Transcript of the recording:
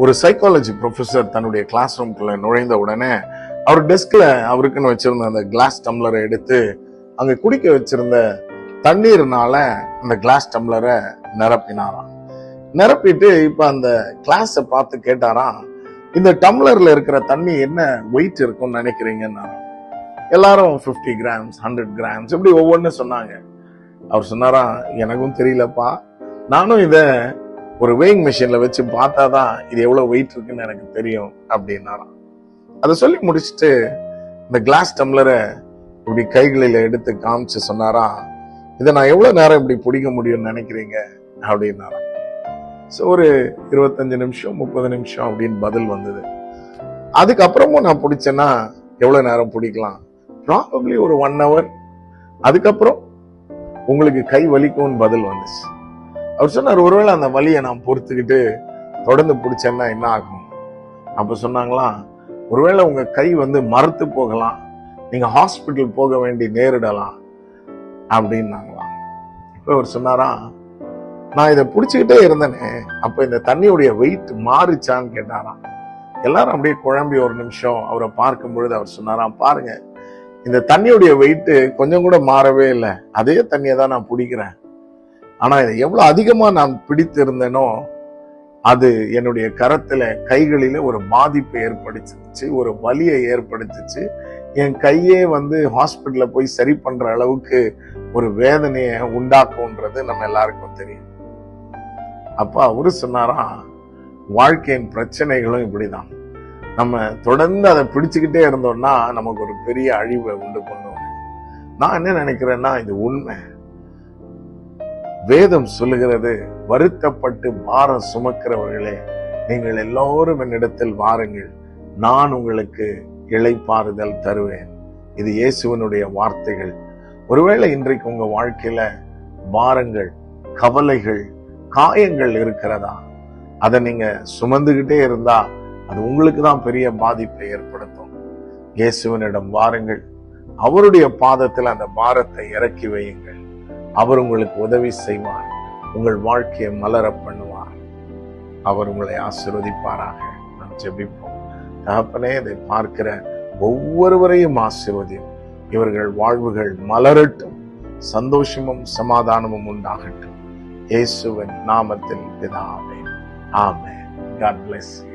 ஒரு psychology professor தன்னுடைய class ரூம்குள்ள நுழைந்த உடனே அவர் டெஸ்க்ல அவருக்குன்னு வச்சிருந்த அந்த கிளாஸ் டம்ளரை எடுத்து அங்க குடிக்க வச்சிருந்த தண்ணீர்னால அந்த கிளாஸ் டம்ளரை நிரப்பினாராம். நிரப்பிட்டு இப்ப அந்த கிளாஸை பார்த்து கேட்டாராம் இந்த டம்ளர்ல இருக்கிற தண்ணி என்ன வெயிட் இருக்கும்னு நினைக்கிறீங்கன்னா எல்லாரும் 50 கிராம்ஸ் ஹண்ட்ரட் கிராம்ஸ் இப்படி ஒவ்வொன்றும் சொன்னாங்க. அவர் சொன்னாராம் எனக்கும் தெரியலப்பா. நானும் இதை ஒரு வெயிங் மிஷின்ல வச்சு பார்த்தா தான் இது எவ்வளவு வெயிட் இருக்குன்னு எனக்கு தெரியும் அப்படின்னாராம். அதை சொல்லி முடிச்சுட்டு இந்த கிளாஸ் டம்ளரை இப்படி கைகளில் எடுத்து காமிச்சு சொன்னாராம் இதை நான் எவ்வளவு நேரம் இப்படி பிடிக்க முடியும்னு நினைக்கிறீங்க? அப்படின்னாராம். ஸோ ஒரு இருபத்தஞ்சு நிமிஷம் முப்பது நிமிஷம் அப்படின்னு பதில் வந்தது. அதுக்கப்புறமும் நான் பிடிச்சேன்னா எவ்வளவு நேரம் பிடிக்கலாம்? ப்ராபப்ளி ஒரு ஒன் ஹவர் அதுக்கப்புறம் உங்களுக்கு கை வலிக்கும்னு பதில் வந்துச்சு. அவர் சொன்னார் ஒருவேளை அந்த வலியை நான் பொறுத்துக்கிட்டு தொடர்ந்து பிடிச்சேன்னா என்ன ஆகும்? அப்போ சொன்னாங்களாம் ஒருவேளை உங்கள் கை வந்து மறுத்து போகலாம் நீங்கள் ஹாஸ்பிட்டல் போக வேண்டி நேரிடலாம் அப்படின்னாங்களாம் இப்போ அவர் சொன்னாராம் நான் இதை பிடிச்சிக்கிட்டே இருந்தேனே அப்போ இந்த தண்ணியுடைய வெயிட் மாறுச்சான்னு கேட்டாராம். எல்லாரும் அப்படியே குழம்பி ஒரு நிமிஷம் அவரை பார்க்கும் பொழுது அவர் சொன்னாராம் பாருங்க இந்த தண்ணியுடைய வெயிட் கொஞ்சம் கூட மாறவே இல்லை அதே தண்ணியை தான் நான் பிடிக்கிறேன். ஆனால் இதை எவ்வளோ அதிகமாக நான் பிடித்திருந்தேனோ அது என்னுடைய கரத்தில் கைகளில் ஒரு பாதிப்பை ஏற்படுத்திச்சு ஒரு வலியை ஏற்படுத்திச்சு. என் கையே வந்து ஹாஸ்பிட்டலில் போய் சரி பண்ணுற அளவுக்கு ஒரு வேதனையை உண்டாக்கும்ன்றது நம்ம எல்லாருக்கும் தெரியும். அப்போ அவரு சொன்னாராம் வாழ்க்கையின் பிரச்சனைகளும் இப்படிதான். நம்ம தொடர்ந்து அதை பிடிச்சுக்கிட்டே இருந்தோம்னா நமக்கு ஒரு பெரிய அழிவை உண்டு பண்ணுவோம் நான் என்ன நினைக்கிறேன்னா இது உண்மை. வேதம் சொல்லுகிறது வருத்தப்பட்டு பாரம் சுமக்கிறவர்களே நீங்கள் எல்லோரும் என்னிடத்தில் வாருங்கள். நான் உங்களுக்கு இழைப்பாறுதல் தருவேன். இது இயேசுவனுடைய வார்த்தைகள். ஒருவேளை இன்றைக்கு உங்க வாழ்க்கையில பாரங்கள் கவலைகள் காயங்கள் இருக்கிறதா? அதை நீங்க சுமந்துகிட்டே இருந்தா அது உங்களுக்கு தான் பெரிய பாதிப்பை ஏற்படுத்தும். இயேசுவனிடம் வாருங்கள். அவருடைய பாதத்தில் அந்த பாரத்தை இறக்கி வையுங்கள். அவர் உங்களுக்கு உதவி செய்வார். உங்கள் வாழ்க்கையை மலர பண்ணுவார். அவர் உங்களை ஆசீர்வதிப்பாராக. நாம் ஜெபிப்போம். தகப்பனே இதை பார்க்கிற ஒவ்வொருவரையும் ஆசிர்வதியும். இவர்கள் வாழ்வுகள் மலரட்டும். சந்தோஷமும் சமாதானமும் உண்டாகட்டும். இயேசுவின் நாமத்தில் பிதாவே. ஆமே God bless you.